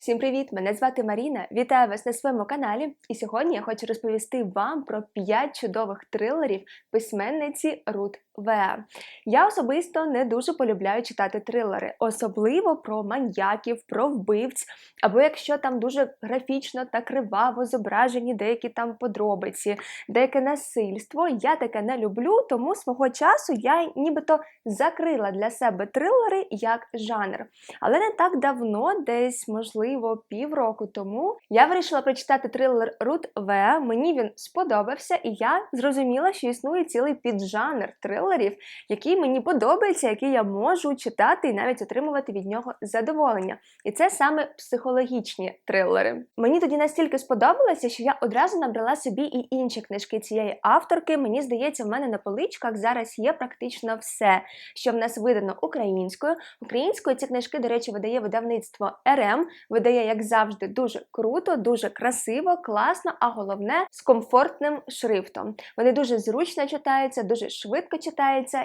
Всім привіт! Мене звати Маріна. Вітаю вас на своєму каналі. І сьогодні я хочу розповісти вам про 5 чудових трилерів письменниці Рут Веа. Я особисто не дуже полюбляю читати трилери, особливо про маньяків, про вбивць, або якщо там дуже графічно та криваво зображені деякі там подробиці, деяке насильство. Я таке не люблю, тому свого часу я нібито закрила для себе трилери як жанр. Але не так давно, десь можливо півроку тому я вирішила прочитати трилер Рут В. Мені він сподобався, і я зрозуміла, що існує цілий піджанр трилерів, який мені подобається, який я можу читати і навіть отримувати від нього задоволення. І це саме психологічні трилери. Мені тоді настільки сподобалося, що я одразу набрала собі і інші книжки цієї авторки. Мені здається, в мене на поличках зараз є практично все, що в нас видано українською. Українською ці книжки, до речі, видає видавництво РМ видає, як завжди, дуже круто, дуже красиво, класно, а головне з комфортним шрифтом. Вони дуже зручно читаються, дуже швидко читаються.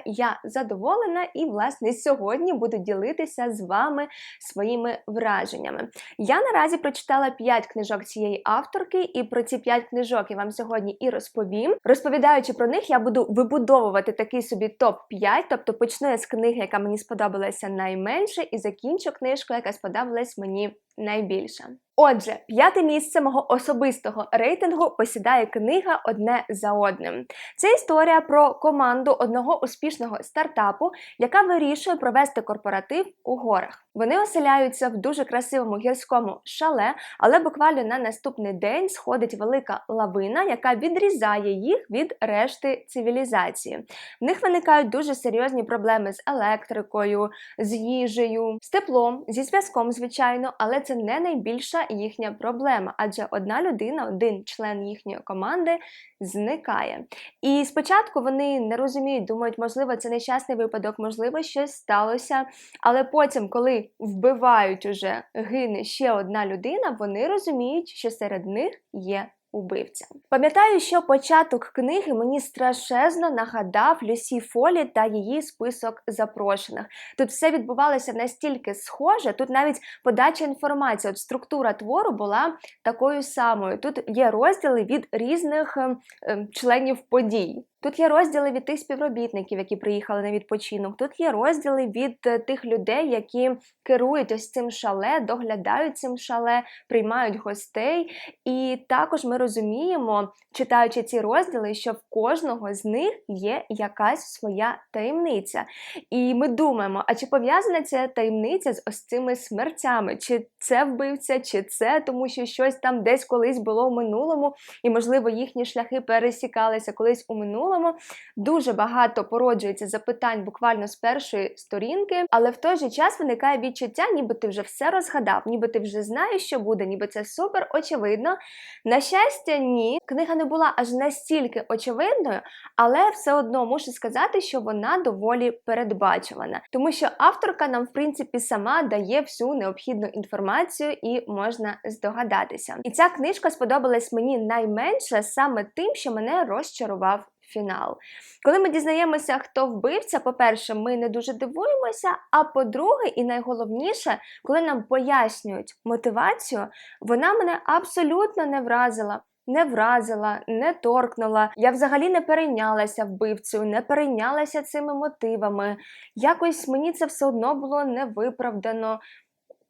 Я задоволена і, власне, сьогодні буду ділитися з вами своїми враженнями. Я наразі прочитала 5 книжок цієї авторки, і про ці 5 книжок я вам сьогодні і розповім. Розповідаючи про них, я буду вибудовувати такий собі топ-5, тобто почну я з книги, яка мені сподобалася найменше, і закінчу книжку, яка сподобалась мені найбільше. Отже, п'яте місце мого особистого рейтингу посідає книга одне за одним. Це історія про команду одного успішного стартапу, яка вирішує провести корпоратив у горах. Вони оселяються в дуже красивому гірському шале, але буквально на наступний день сходить велика лавина, яка відрізає їх від решти цивілізації. В них виникають дуже серйозні проблеми з електрикою, з їжею, з теплом, зі зв'язком, звичайно, але це не найбільша їхня проблема, адже одна людина, один член їхньої команди зникає. І спочатку вони не розуміють, думають, можливо, це нещасний випадок, можливо, щось сталося. Але потім, коли вбивають уже гине ще одна людина, вони розуміють, що серед них є убивця. Пам'ятаю, що початок книги мені страшезно нагадав Люсі Фолі та її список запрошених. Тут все відбувалося настільки схоже, тут навіть подача інформації, от структура твору була такою самою. Тут є розділи від різних е, членів подій. Тут є розділи від тих співробітників, які приїхали на відпочинок. Тут є розділи від е, тих людей, які керують ось цим шале, доглядають цим шале, приймають гостей. І також ми розуміємо, читаючи ці розділи, що в кожного з них є якась своя таємниця. І ми думаємо, а чи пов'язана ця таємниця з ось цими смертями? Чи це вбивця, чи це, тому що щось там десь колись було в минулому, і, можливо, їхні шляхи пересікалися колись у минулому минулому. Дуже багато породжується запитань буквально з першої сторінки, але в той же час виникає відчуття, ніби ти вже все розгадав, ніби ти вже знаєш, що буде, ніби це супер очевидно. На щастя, ні. Книга не була аж настільки очевидною, але все одно мушу сказати, що вона доволі передбачувана, тому що авторка нам, в принципі, сама дає всю необхідну інформацію і можна здогадатися. І ця книжка сподобалась мені найменше саме тим, що мене розчарував фінал. Коли ми дізнаємося, хто вбивця, по-перше, ми не дуже дивуємося. А по-друге, і найголовніше, коли нам пояснюють мотивацію, вона мене абсолютно не вразила. Не вразила, не торкнула. Я взагалі не перейнялася вбивцею, не перейнялася цими мотивами. Якось мені це все одно було невиправдано.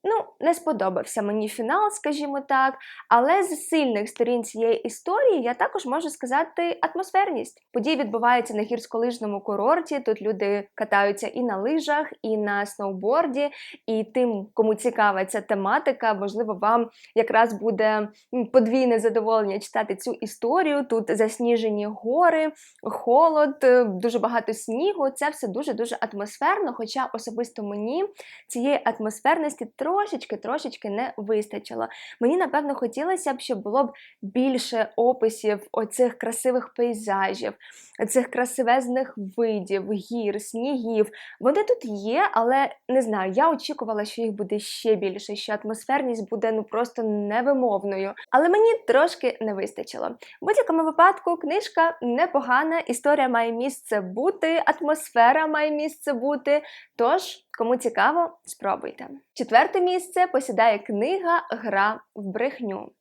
Ну, не сподобався мені фінал, скажімо так, але з сильних сторін цієї історії я також можу сказати атмосферність. Події відбуваються на гірськолижному курорті. Тут люди катаються і на лижах, і на сноуборді. І тим, кому цікава ця тематика, можливо, вам якраз буде подвійне задоволення читати цю історію. Тут засніжені гори, холод, е, дуже багато снігу. Це все дуже дуже атмосферно. Хоча особисто мені цієї атмосферності трохи трошечки-трошечки не вистачило. Мені, напевно, хотілося б, щоб було б більше описів оцих красивих пейзажів, цих красивезних видів, гір, снігів. Вони тут є, але не знаю, я очікувала, що їх буде ще більше, що атмосферність буде ну просто невимовною. Але мені трошки не вистачило. В будь-якому випадку книжка непогана, історія має місце бути, атмосфера має місце бути. Тож Кому цікаво, спробуйте. Четверте місце посідає книга Гра в брехню.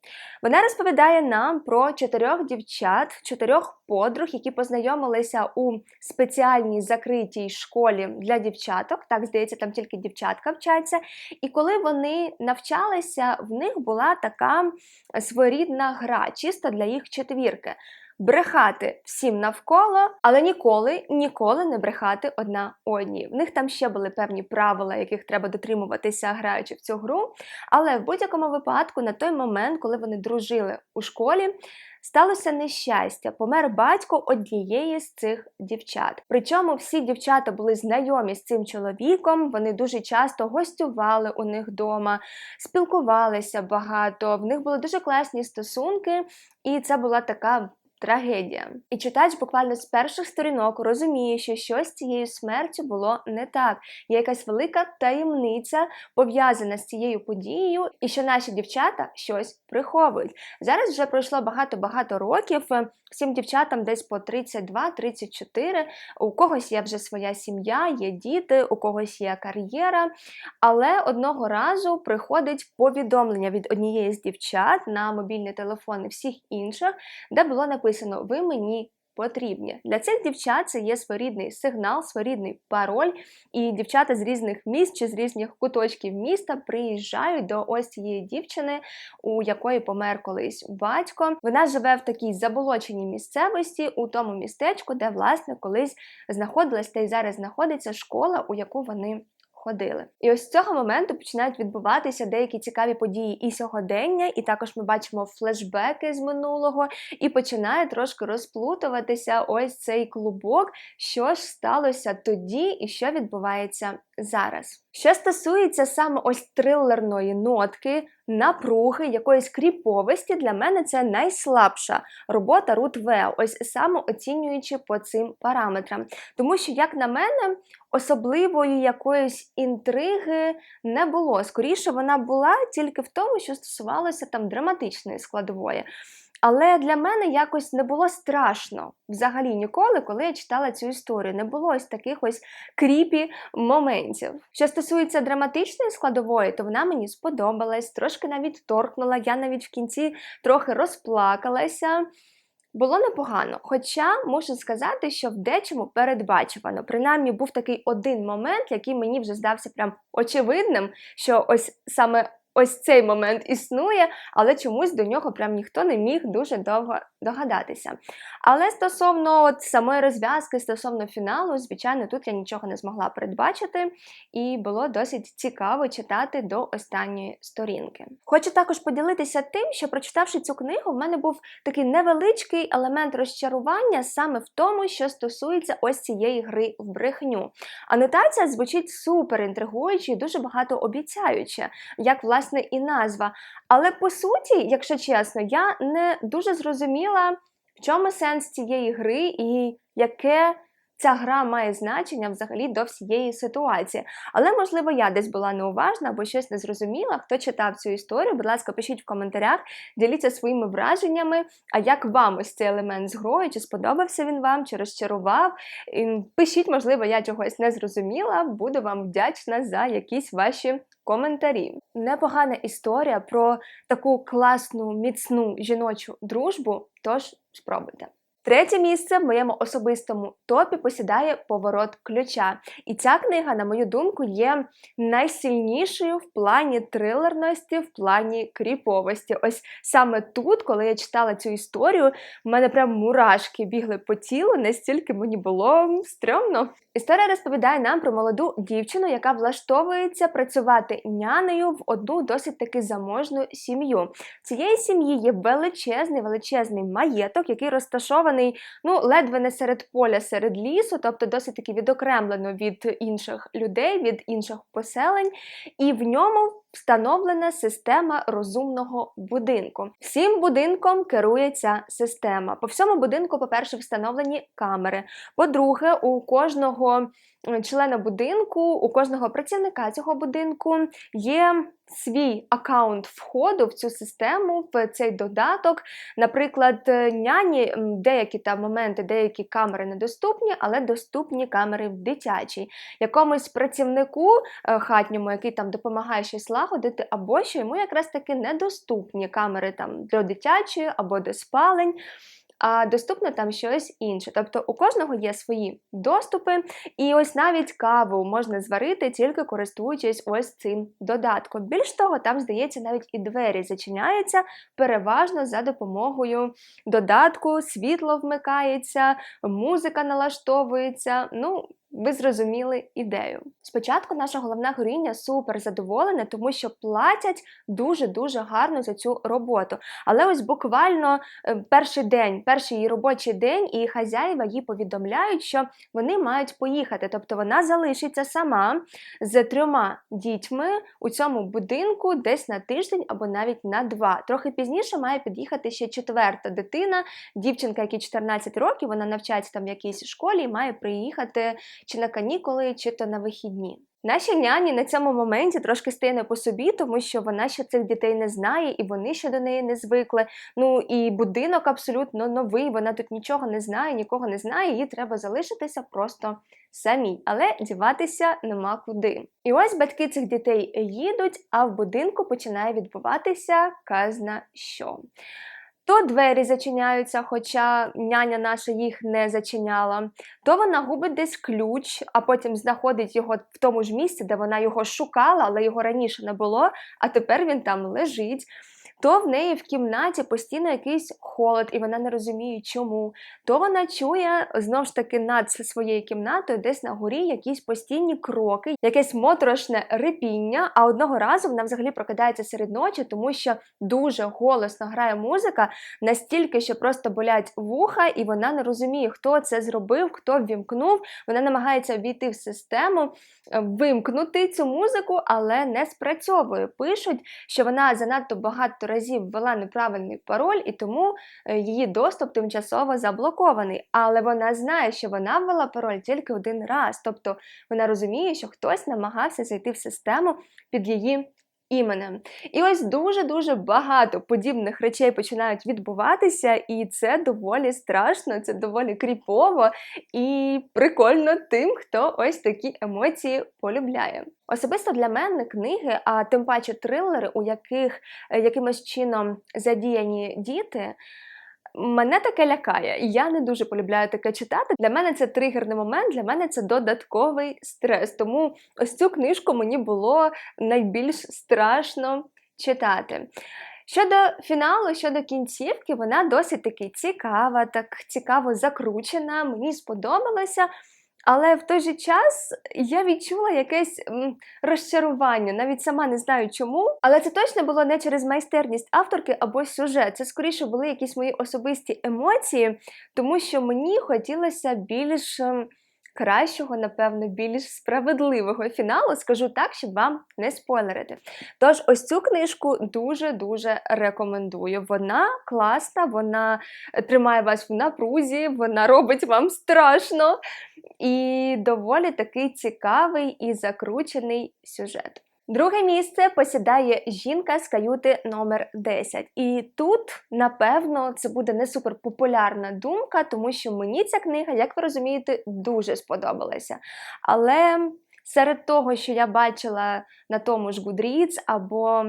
Вона розповідає нам про чотирьох дівчат, чотирьох подруг, які познайомилися у спеціальній закритій школі для дівчаток. Так, здається, там тільки дівчатка вчаться. І коли вони навчалися, в них була така своєрідна гра, чисто для їх четвірки. Брехати всім навколо, але ніколи, ніколи не брехати одна одній. В них там ще були певні правила, яких треба дотримуватися, граючи в цю гру. Але в будь-якому випадку, на той момент, коли вони дружили у школі, сталося нещастя. Помер батько однієї з цих дівчат. Причому всі дівчата були знайомі з цим чоловіком. Вони дуже часто гостювали у них вдома, спілкувалися багато. В них були дуже класні стосунки, і це була така. Трагедія. І читач буквально з перших сторінок розуміє, що щось з цією смертю було не так. Є якась велика таємниця пов'язана з цією подією, і що наші дівчата щось приховують. Зараз вже пройшло багато-багато років. Всім дівчатам десь по 32-34, у когось є вже своя сім'я, є діти, у когось є кар'єра. Але одного разу приходить повідомлення від однієї з дівчат на мобільні телефони всіх інших, де було написано Ви мені потрібні. Для цих дівчат це є своєрідний сигнал, своєрідний пароль, і дівчата з різних міст чи з різних куточків міста приїжджають до ось цієї дівчини, у якої помер колись батько. Вона живе в такій заболоченій місцевості, у тому містечку, де власне колись знаходилась та й зараз знаходиться школа, у яку вони ходили. І ось з цього моменту починають відбуватися деякі цікаві події і сьогодення, і також ми бачимо флешбеки з минулого, і починає трошки розплутуватися ось цей клубок, що ж сталося тоді і що відбувається зараз. Що стосується саме ось трилерної нотки, напруги, якоїсь кріповості, для мене це найслабша робота Рут В, ось саме оцінюючи по цим параметрам. Тому що, як на мене, особливої якоїсь інтриги не було. Скоріше, вона була тільки в тому, що стосувалося там драматичної складової. Але для мене якось не було страшно взагалі ніколи, коли я читала цю історію. Не було ось таких ось кріпі моментів. Що стосується драматичної складової, то вона мені сподобалась, трошки навіть торкнула. Я навіть в кінці трохи розплакалася. Було непогано, хоча можу сказати, що в дечому передбачувано. Принаймні був такий один момент, який мені вже здався прям очевидним, що ось саме ось цей момент існує, але чомусь до нього прям ніхто не міг дуже довго догадатися. Але стосовно от самої розв'язки, стосовно фіналу, звичайно, тут я нічого не змогла передбачити, і було досить цікаво читати до останньої сторінки. Хочу також поділитися тим, що прочитавши цю книгу, в мене був такий невеличкий елемент розчарування саме в тому, що стосується ось цієї гри в брехню. Анотація звучить супер інтригуюче і дуже багато обіцяюче, як власне і назва. Але по суті, якщо чесно, я не дуже зрозуміла, в чому сенс цієї гри і яке ця гра має значення взагалі до всієї ситуації. Але, можливо, я десь була неуважна або щось не зрозуміла. Хто читав цю історію, будь ласка, пишіть в коментарях, діліться своїми враженнями. А як вам ось цей елемент з грою? Чи сподобався він вам, чи розчарував? Пишіть, можливо, я чогось не зрозуміла. Буду вам вдячна за якісь ваші. Коментарі. Непогана історія про таку класну, міцну жіночу дружбу, тож спробуйте. Третє місце в моєму особистому топі посідає поворот ключа. І ця книга, на мою думку, є найсильнішою в плані трилерності, в плані кріповості. Ось саме тут, коли я читала цю історію, в мене прям мурашки бігли по тілу, настільки мені було стрьомно. Історія розповідає нам про молоду дівчину, яка влаштовується працювати нянею в одну досить таки заможну сім'ю. Цієї сім'ї є величезний, величезний маєток, який розташований ну ледве не серед поля, серед лісу, тобто досить таки відокремлено від інших людей, від інших поселень, і в ньому встановлена система розумного будинку. Всім будинком керує ця система. По всьому будинку, по-перше, встановлені камери. По-друге, у кожного кожного е, члена будинку, у кожного працівника цього будинку є свій аккаунт входу в цю систему, в цей додаток. Наприклад, е, няні деякі там моменти, деякі камери недоступні, але доступні камери в дитячій. Якомусь працівнику е, хатньому, який там допомагає щось лагодити, або що йому якраз таки недоступні камери там для дитячої або до спалень. А доступно там щось інше. Тобто у кожного є свої доступи, і ось навіть каву можна зварити тільки користуючись ось цим додатком. Більш того, там, здається, навіть і двері зачиняються переважно за допомогою додатку, світло вмикається, музика налаштовується. Ну, ви зрозуміли ідею. Спочатку наша головна героїня супер задоволена, тому що платять дуже-дуже гарно за цю роботу. Але ось буквально е, перший день, перший її робочий день, і хазяїва їй повідомляють, що вони мають поїхати. Тобто вона залишиться сама з трьома дітьми у цьому будинку десь на тиждень або навіть на два. Трохи пізніше має під'їхати ще четверта дитина, дівчинка, якій 14 років, вона навчається там в якійсь школі і має приїхати чи на канікули, чи то на вихідні. Нашій няні на цьому моменті трошки стає не по собі, тому що вона ще цих дітей не знає, і вони ще до неї не звикли. Ну і будинок абсолютно новий. Вона тут нічого не знає, нікого не знає. Їй треба залишитися просто самій, але діватися нема куди. І ось батьки цих дітей їдуть, а в будинку починає відбуватися казна що. То двері зачиняються, хоча няня наша їх не зачиняла, то вона губить десь ключ, а потім знаходить його в тому ж місці, де вона його шукала, але його раніше не було, а тепер він там лежить. То в неї в кімнаті постійно якийсь холод, і вона не розуміє, чому. То вона чує знову ж таки над своєю кімнатою, десь на горі якісь постійні кроки, якесь моторошне рипіння. А одного разу вона взагалі прокидається серед ночі, тому що дуже голосно грає музика, настільки, що просто болять вуха, і вона не розуміє, хто це зробив, хто ввімкнув. Вона намагається війти в систему, вимкнути цю музику, але не спрацьовує. Пишуть, що вона занадто багато разів ввела неправильний пароль, і тому е, її доступ тимчасово заблокований. Але вона знає, що вона ввела пароль тільки один раз. Тобто вона розуміє, що хтось намагався зайти в систему під її. Іменем. І ось дуже-дуже багато подібних речей починають відбуватися, і це доволі страшно, це доволі кріпово і прикольно тим, хто ось такі емоції полюбляє. Особисто для мене книги, а тим паче трилери, у яких е, якимось чином задіяні діти. Мене таке лякає, і я не дуже полюбляю таке читати. Для мене це тригерний момент, для мене це додатковий стрес. Тому ось цю книжку мені було найбільш страшно читати. Щодо фіналу, щодо кінцівки, вона досить таки цікава, так цікаво закручена, мені сподобалося. Але в той же час я відчула якесь розчарування, навіть сама не знаю чому. Але це точно було не через майстерність авторки або сюжет. Це скоріше були якісь мої особисті емоції, тому що мені хотілося більш. Кращого, напевно, більш справедливого фіналу, скажу так, щоб вам не спойлерити. Тож, ось цю книжку дуже-дуже рекомендую. Вона класна, вона тримає вас в напрузі, вона робить вам страшно і доволі такий цікавий і закручений сюжет. Друге місце посідає жінка з каюти номер 10. І тут, напевно, це буде не суперпопулярна думка, тому що мені ця книга, як ви розумієте, дуже сподобалася. Але серед того, що я бачила на тому ж Goodreads або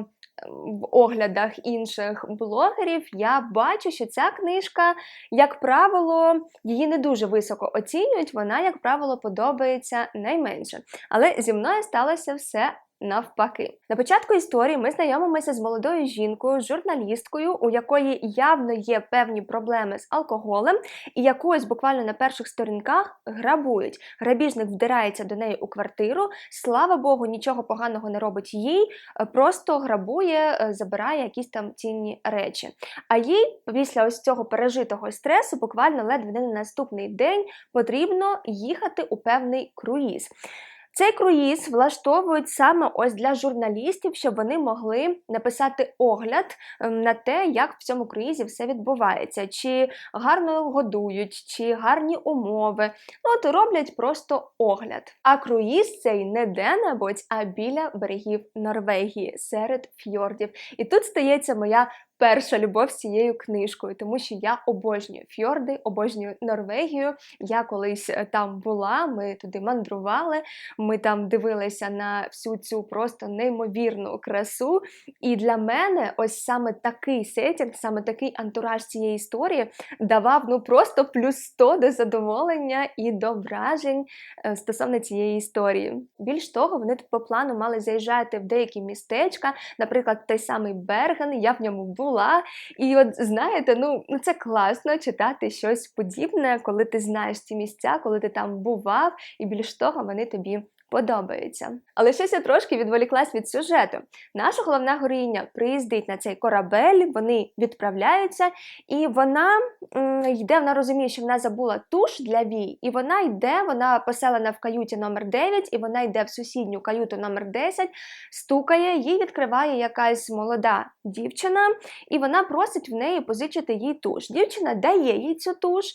в оглядах інших блогерів, я бачу, що ця книжка, як правило, її не дуже високо оцінюють, вона, як правило, подобається найменше. Але зі мною сталося все. Навпаки, на початку історії ми знайомимося з молодою жінкою, журналісткою, у якої явно є певні проблеми з алкоголем, і якусь буквально на перших сторінках грабують. Грабіжник вдирається до неї у квартиру. Слава Богу, нічого поганого не робить їй, просто грабує, е, забирає якісь там цінні речі. А їй після ось цього пережитого стресу, буквально ледве не на наступний день, потрібно їхати у певний круїз. Цей круїз влаштовують саме ось для журналістів, щоб вони могли написати огляд ем, на те, як в цьому круїзі все відбувається, чи гарно годують, чи гарні умови. Ну, от роблять просто огляд. А круїз цей не де-небудь, а біля берегів Норвегії серед фьордів. І тут стається моя перша любов з цією книжкою, тому що я обожнюю фьорди, обожнюю Норвегію. Я колись е, там була, ми туди мандрували, ми там дивилися на всю цю просто неймовірну красу. І для мене ось саме такий сетінг, саме такий антураж цієї історії давав ну просто плюс 100 до задоволення і до вражень е, стосовно цієї історії. Більш того, вони по плану мали заїжджати в деякі містечка, наприклад, той самий Берген, я в ньому була була. І от знаєте, ну, ну це класно читати щось подібне, коли ти знаєш ці місця, коли ти там бував, і більш того, вони тобі подобаються. Але щось я трошки відволіклась від сюжету. Наша головна героїня приїздить на цей корабель, вони відправляються, і вона йде, вона розуміє, що вона забула туш для вій, і вона йде, вона поселена в каюті номер 9 і вона йде в сусідню каюту номер 10 стукає, їй відкриває якась молода дівчина, і вона просить в неї позичити їй туш. Дівчина дає їй цю туш.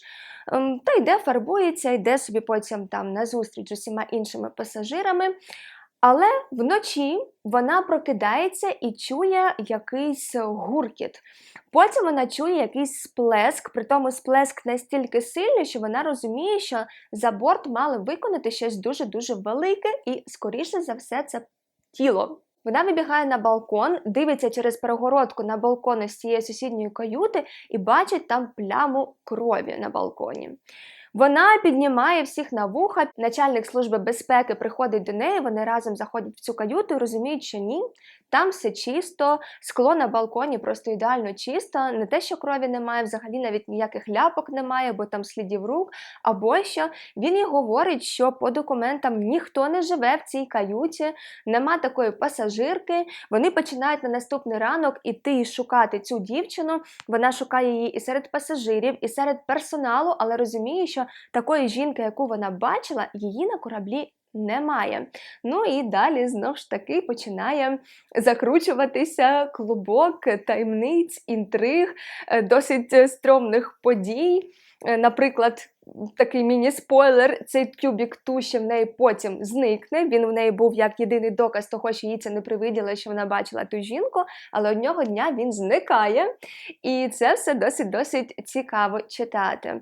Ем, та йде, фарбується, йде собі потім там на зустріч з усіма іншими пасажирами. Але вночі вона прокидається і чує якийсь гуркіт. Потім вона чує якийсь сплеск, при тому сплеск настільки сильний, що вона розуміє, що за борт мали виконати щось дуже-дуже велике, і, скоріше за все, це тіло. Вона вибігає на балкон, дивиться через перегородку на балкон з цієї сусідньої каюти і бачить там пляму крові на балконі. Вона піднімає всіх на вуха. Начальник служби безпеки приходить до неї. Вони разом заходять в цю каюту і розуміють, що ні, там все чисто, скло на балконі просто ідеально чисто. Не те, що крові немає, взагалі навіть ніяких ляпок немає, бо там слідів рук. Або що він їй говорить, що по документам ніхто не живе в цій каюті, нема такої пасажирки. Вони починають на наступний ранок іти шукати цю дівчину. Вона шукає її і серед пасажирів, і серед персоналу, але розуміє, що такої жінки, яку вона бачила, її на кораблі немає. Ну і далі знову ж таки починає закручуватися клубок таємниць, інтриг, е, досить стромних подій. Е, наприклад, такий міні-спойлер, цей тюбік туші в неї потім зникне. Він в неї був як єдиний доказ того, що їй це не привиділо, що вона бачила ту жінку, але одного дня він зникає. І це все досить-досить цікаво читати.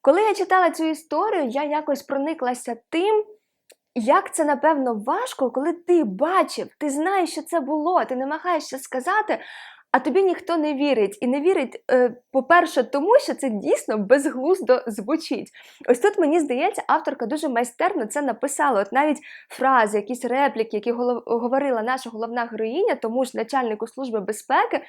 Коли я читала цю історію, я якось прониклася тим. Як це напевно важко, коли ти бачив, ти знаєш, що це було, ти намагаєшся сказати, а тобі ніхто не вірить. І не вірить, е, по-перше, тому що це дійсно безглуздо звучить. Ось тут мені здається, авторка дуже майстерно це написала. От навіть фрази, якісь репліки, які говорила наша головна героїня, тому ж начальнику служби безпеки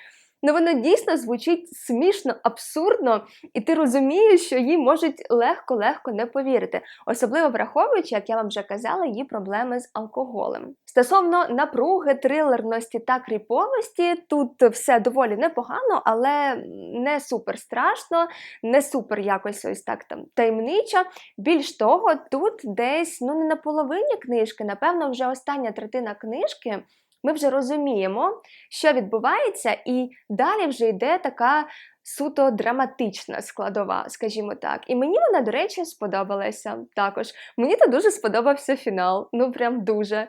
ну воно дійсно звучить смішно, абсурдно, і ти розумієш, що їй можуть легко-легко не повірити, особливо враховуючи, як я вам вже казала, її проблеми з алкоголем. Стосовно напруги, трилерності та кріповості, тут все доволі непогано, але не супер страшно, не супер якось ось так там таємничо. Більш того, тут десь ну не на половині книжки, напевно, вже остання третина книжки ми вже розуміємо, що відбувається, і далі вже йде така суто драматична складова, скажімо так. І мені вона, до речі, сподобалася також. Мені то дуже сподобався фінал. Ну, прям дуже.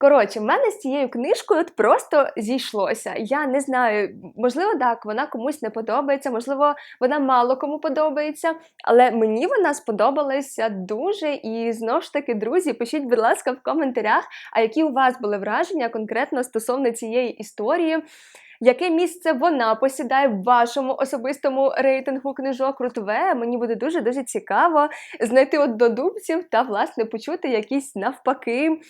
Коротше, в мене з цією книжкою от просто зійшлося. Я не знаю, можливо, так, вона комусь не подобається, можливо, вона мало кому подобається, але мені вона сподобалася дуже. І знову ж таки, друзі, пишіть, будь ласка, в коментарях, а які у вас були враження конкретно стосовно цієї історії яке місце вона посідає в вашому особистому рейтингу книжок Рутве. Мені буде дуже дуже цікаво знайти однодумців та, власне, почути якісь навпаки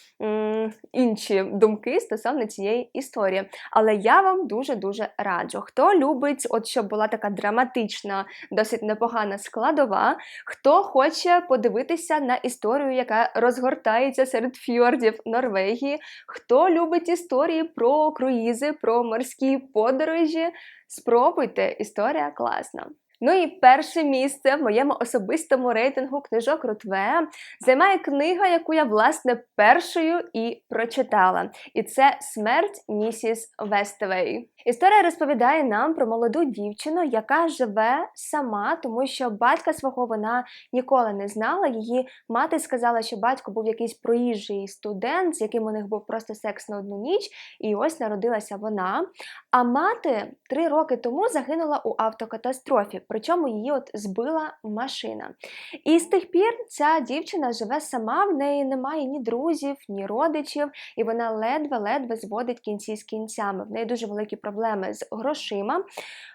інші думки стосовно цієї історії. Але я вам дуже-дуже раджу. Хто любить, от щоб була така драматична, досить непогана складова, хто хоче подивитися на історію, яка розгортається серед фьордів Норвегії, хто любить історії про круїзи, про морські подорожі. Спробуйте, історія класна. Ну і перше місце в моєму особистому рейтингу книжок Рутве займає книга, яку я власне першою і прочитала. І це Смерть місіс Вестевей. Історія розповідає нам про молоду дівчину, яка живе сама, тому що батька свого вона ніколи не знала. Її мати сказала, що батько був якийсь проїжджий студент, з яким у них був просто секс на одну ніч, і ось народилася вона. А мати три роки тому загинула у автокатастрофі, причому її от збила машина. І з тих пір ця дівчина живе сама, в неї немає ні друзів, ні родичів, і вона ледве-ледве зводить кінці з кінцями. В неї дуже великі проблеми з грошима.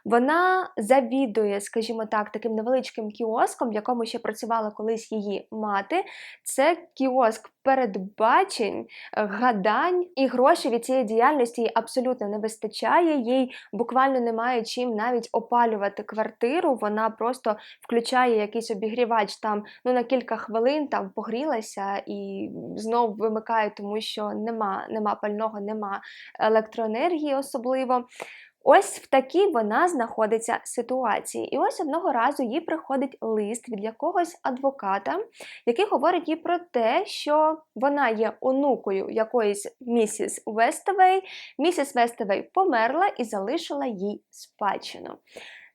Вона завідує, скажімо так, таким невеличким кіоском, в якому ще працювала колись її мати. Це кіоск передбачень, гадань і грошей від цієї діяльності їй абсолютно не вистачає. Їй буквально немає чим навіть опалювати квартиру. Вона просто включає якийсь обігрівач там ну на кілька хвилин, там погрілася і знов вимикає, тому що нема, нема пального, нема електроенергії особливо. Ось в такій вона знаходиться ситуації. І ось одного разу їй приходить лист від якогось адвоката, який говорить їй про те, що вона є онукою якоїсь місіс Вестевей. Місіс Вестевей померла і залишила їй спадщину.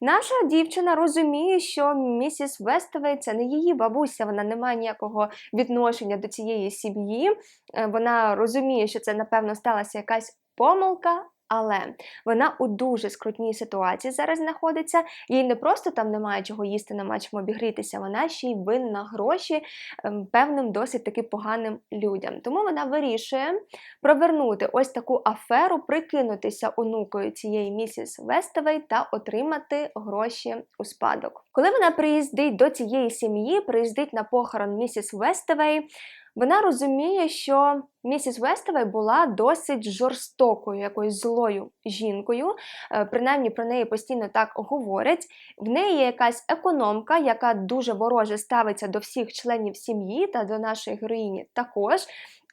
Наша дівчина розуміє, що місіс Вестовей це не її бабуся, вона не має ніякого відношення до цієї сім'ї. Е, Вона розуміє, що це, напевно, сталася якась помилка. Але вона у дуже скрутній ситуації зараз знаходиться. Їй не просто там немає чого їсти, немає чим обігрітися, вона ще й винна гроші ем, певним досить таки поганим людям. Тому вона вирішує провернути ось таку аферу, прикинутися онукою цієї місіс Вестовей та отримати гроші у спадок. Коли вона приїздить до цієї сім'ї, приїздить на похорон місіс Вестовей, вона розуміє, що місіс Вестовей була досить жорстокою, якоюсь злою жінкою. Е, Принаймні про неї постійно так говорять. В неї є якась економка, яка дуже вороже ставиться до всіх членів сім'ї та до нашої героїні також.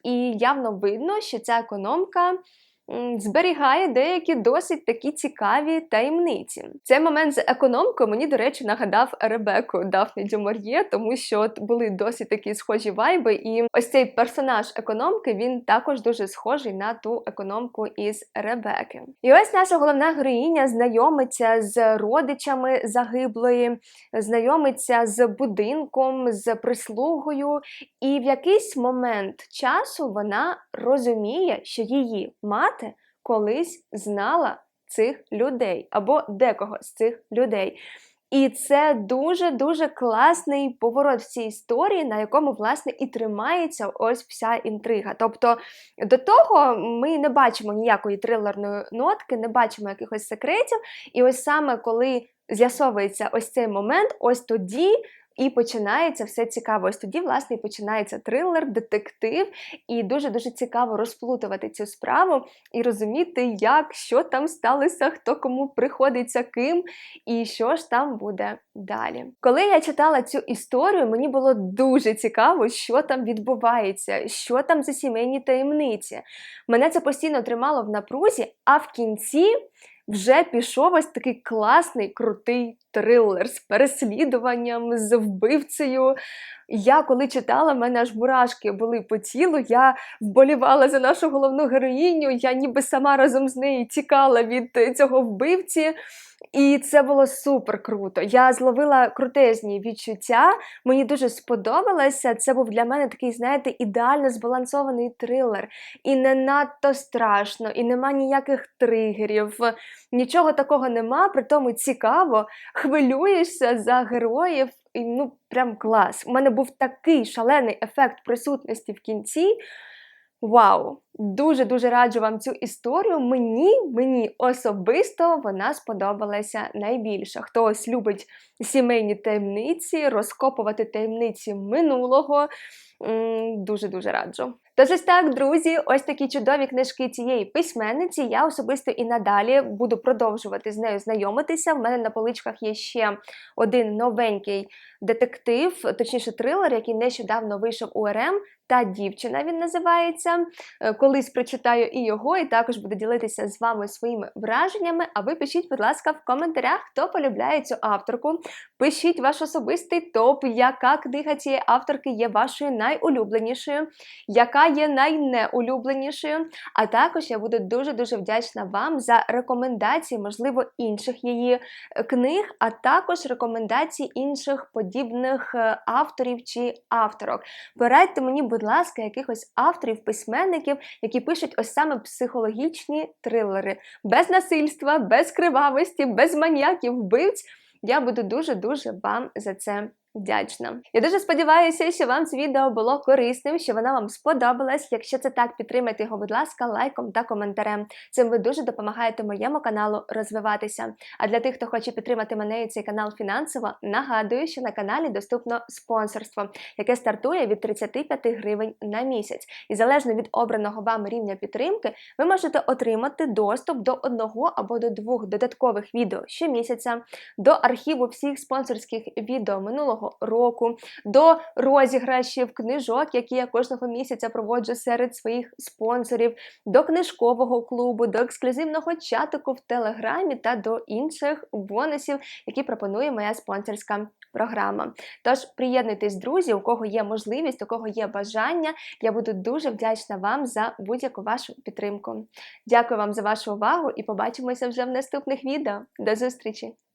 І явно видно, що ця економка. Зберігає деякі досить такі цікаві таємниці. Цей момент з економкою мені, до речі, нагадав Ребеку Дафні Дюмор'є, тому що от були досить такі схожі вайби. І ось цей персонаж економки він також дуже схожий на ту економку із Ребеки. І ось наша головна героїня знайомиться з родичами загиблої, знайомиться з будинком, з прислугою, і в якийсь момент часу вона розуміє, що її мати колись знала цих людей або декого з цих людей. І це дуже-дуже класний поворот в цій історії, на якому, власне, і тримається ось вся інтрига. Тобто до того ми не бачимо ніякої трилерної нотки, не бачимо якихось секретів. І ось саме коли з'ясовується ось цей момент, ось тоді. І починається все цікаво. Ось тоді, власне, і починається трилер, детектив, і дуже-дуже цікаво розплутувати цю справу і розуміти, як, що там сталося, хто кому приходиться ким, і що ж там буде далі. Коли я читала цю історію, мені було дуже цікаво, що там відбувається, що там за сімейні таємниці. Мене це постійно тримало в напрузі, а в кінці вже пішов ось такий класний, крутий трилер з переслідуванням, з вбивцею. Я коли читала, в мене аж мурашки були по тілу. Я вболівала за нашу головну героїню, я ніби сама разом з нею тікала від е, цього вбивці. І це було супер круто. Я зловила крутезні відчуття. Мені дуже сподобалося. Це був для мене такий, знаєте, ідеально збалансований трилер. І не надто страшно, і нема ніяких тригерів. Нічого такого нема, при тому цікаво, хвилюєшся за героїв. І ну, прям клас. У мене був такий шалений ефект присутності в кінці. Вау! Дуже-дуже раджу вам цю історію. Мені, мені особисто вона сподобалася найбільше. Хто ось любить сімейні таємниці, розкопувати таємниці минулого. Дуже-дуже раджу. Тож ось так, друзі, ось такі чудові книжки цієї письменниці. Я особисто і надалі буду продовжувати з нею знайомитися. В мене на поличках є ще один новенький детектив, точніше трилер, який нещодавно вийшов у РМ. Та дівчина він називається. Е, Колись прочитаю і його, і також буду ділитися з вами своїми враженнями. А ви пишіть, будь ласка, в коментарях, хто полюбляє цю авторку. Пишіть ваш особистий топ, яка книга цієї авторки є вашою найулюбленішою, яка є найнеулюбленішою. А також я буду дуже-дуже вдячна вам за рекомендації, можливо, інших її е, книг, а також рекомендації інших подібних е, авторів чи авторок. Порадьте мені, будь ласка, якихось авторів, письменників, які пишуть ось саме психологічні трилери, без насильства, без кривавості, без маніяків, вбивць. Я буду дуже-дуже вам за це вдячна. Я дуже сподіваюся, що вам це відео було корисним, що воно вам сподобалось. Якщо це так, підтримайте його, будь ласка, лайком та коментарем. Цим ви дуже допомагаєте моєму каналу розвиватися. А для тих, хто хоче підтримати мене і цей канал фінансово, нагадую, що на каналі доступно спонсорство, яке стартує від 35 гривень на місяць. І залежно від обраного вам рівня підтримки, ви можете отримати доступ до одного або до двох додаткових відео щомісяця, до архіву всіх спонсорських відео минулого року, до розіграшів книжок, які я кожного місяця проводжу серед своїх спонсорів, до книжкового клубу, до ексклюзивного чатику в Телеграмі та до інших бонусів, які пропонує моя спонсорська програма. Тож приєднуйтесь, друзі, у кого є можливість, у кого є бажання. Я буду дуже вдячна вам за будь-яку вашу підтримку. Дякую вам за вашу увагу і побачимося вже в наступних відео. До зустрічі!